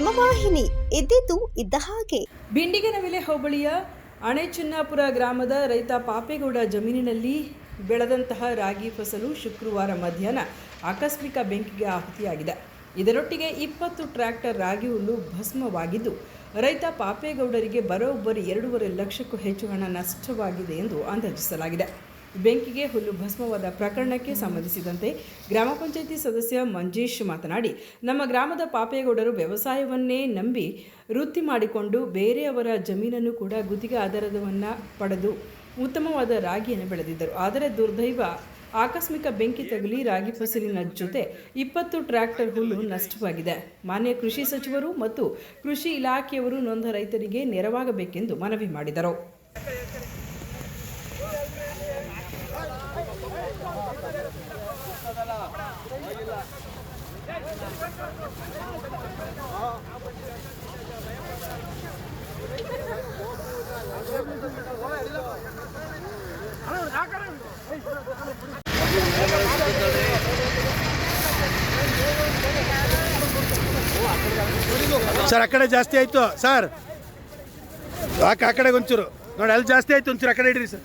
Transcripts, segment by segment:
ಹಿಮವಾಹಿನಿ ಇದ್ದಿದ್ದು ಇದ್ದ ಹಾಗೆ. ಬಿಂಡಿಗನವಿಲೆ ಹೋಬಳಿಯ ಅಣೆಚಿನ್ನಾಪುರ ಗ್ರಾಮದ ರೈತ ಪಾಪೇಗೌಡ ಜಮೀನಿನಲ್ಲಿ ಬೆಳೆದಂತಹ ರಾಗಿ ಫಸಲು ಶುಕ್ರವಾರ ಮಧ್ಯಾಹ್ನ ಆಕಸ್ಮಿಕ ಬೆಂಕಿಗೆ ಆಹುತಿಯಾಗಿದೆ. ಇದರೊಟ್ಟಿಗೆ ಇಪ್ಪತ್ತು ಟ್ರ್ಯಾಕ್ಟರ್ ರಾಗಿ ಹುಲ್ಲು ಭಸ್ಮವಾಗಿದ್ದು, ರೈತ ಪಾಪೇಗೌಡರಿಗೆ ಬರೋಬ್ಬರಿ ಎರಡೂವರೆ ಲಕ್ಷಕ್ಕೂ ಹೆಚ್ಚು ಹಣ ನಷ್ಟವಾಗಿದೆ ಎಂದು ಅಂದಾಜಿಸಲಾಗಿದೆ. ಬೆಂಕಿಗೆ ಹುಲ್ಲು ಭಸ್ಮವಾದ ಪ್ರಕರಣಕ್ಕೆ ಸಂಬಂಧಿಸಿದಂತೆ ಗ್ರಾಮ ಪಂಚಾಯಿತಿ ಸದಸ್ಯ ಮಂಜೇಶ್ ಮಾತನಾಡಿ, ನಮ್ಮ ಗ್ರಾಮದ ಪಾಪೇಗೌಡರು ವ್ಯವಸಾಯವನ್ನೇ ನಂಬಿ ವೃತ್ತಿ ಮಾಡಿಕೊಂಡು ಬೇರೆಯವರ ಜಮೀನನ್ನು ಕೂಡ ಗುತ್ತಿಗೆ ಆಧಾರವನ್ನು ಪಡೆದು ಉತ್ತಮವಾದ ರಾಗಿಯನ್ನು ಬೆಳೆದಿದ್ದರು. ಆದರೆ ದುರ್ದೈವ ಆಕಸ್ಮಿಕ ಬೆಂಕಿ ತಗುಲಿ ರಾಗಿ ಫಸಲಿನ ಜೊತೆ ಇಪ್ಪತ್ತು ಟ್ರ್ಯಾಕ್ಟರ್ ಹುಲ್ಲು ನಷ್ಟವಾಗಿದೆ. ಮಾನ್ಯ ಕೃಷಿ ಸಚಿವರು ಮತ್ತು ಕೃಷಿ ಇಲಾಖೆಯವರು ನೊಂದ ರೈತರಿಗೆ ನೆರವಾಗಬೇಕೆಂದು ಮನವಿ ಮಾಡಿದರು. ಸರ್, ಆ ಕಡೆ ಜಾಸ್ತಿ ಆಯಿತು. ಸರ್, ಯಾಕೆ ಆ ಕಡೆಗೆ ಒಂಚೂರು? ನೋಡಿ, ಅಲ್ಲಿ ಜಾಸ್ತಿ ಆಯಿತು ಒಂಚೂರು, ಆ ಕಡೆ ಇಡ್ರಿ ಸರ್.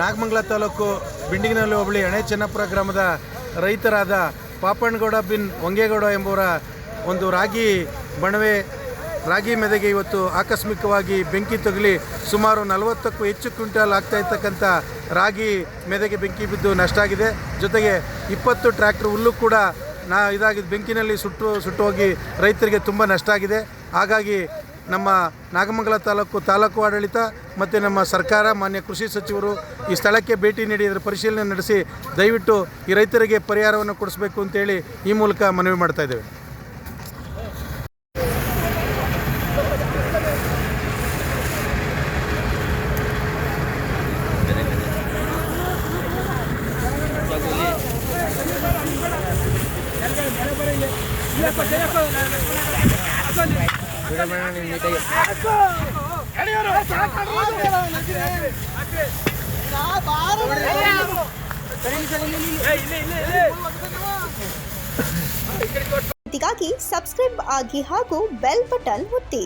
ನಾಗಮಂಗಲ ತಾಲೂಕು ಬಿಂಡಿಗಿನಲ್ಲಿ ಹೋಬಳಿ ಹಣೆ ಚೆನ್ನಪುರ ಗ್ರಾಮದ ರೈತರಾದ ಪಾಪಣ್ಣಗೌಡ ಬಿನ್ ಹೊಂಗೇಗೌಡ ಎಂಬುವರ ಒಂದು ರಾಗಿ ಬಣವೆ, ರಾಗಿ ಮೆದೆಗೆ ಇವತ್ತು ಆಕಸ್ಮಿಕವಾಗಿ ಬೆಂಕಿ ತಗುಲಿ ಸುಮಾರು ನಲವತ್ತಕ್ಕೂ ಹೆಚ್ಚು ಕ್ವಿಂಟಾಲ್ ಆಗ್ತಾ ಇರ್ತಕ್ಕಂಥ ರಾಗಿ ಮೆದೆಗೆ ಬೆಂಕಿ ಬಿದ್ದು ನಷ್ಟ ಆಗಿದೆ. ಜೊತೆಗೆ ಇಪ್ಪತ್ತು ಟ್ರ್ಯಾಕ್ಟರ್ ಹುಲ್ಲು ಕೂಡ ನಾ ಇದಾಗಿದ್ದು ಬೆಂಕಿನಲ್ಲಿ ಸುಟ್ಟು ಸುಟ್ಟು ಹೋಗಿ ರೈತರಿಗೆ ತುಂಬ ನಷ್ಟ ಆಗಿದೆ. ಹಾಗಾಗಿ ನಮ್ಮ ನಾಗಮಂಗಲ ತಾಲೂಕು ತಾಲೂಕು ಆಡಳಿತ ಮತ್ತು ನಮ್ಮ ಸರ್ಕಾರ, ಮಾನ್ಯ ಕೃಷಿ ಸಚಿವರು ಈ ಸ್ಥಳಕ್ಕೆ ಭೇಟಿ ನೀಡಿ ಇದರ ಪರಿಶೀಲನೆ ನಡೆಸಿ ದಯವಿಟ್ಟು ಈ ರೈತರಿಗೆ ಪರಿಹಾರವನ್ನು ಕೊಡಿಸಬೇಕು ಅಂತೇಳಿ ಈ ಮೂಲಕ ಮನವಿ ಮಾಡ್ತಾ ಇದ್ದೇವೆ. ಇದಕ್ಕಾಗಿ ಸಬ್ಸ್ಕ್ರೈಬ್ ಆಗಿ ಹಾಗೂ ಬೆಲ್ ಬಟನ್ ಒತ್ತಿ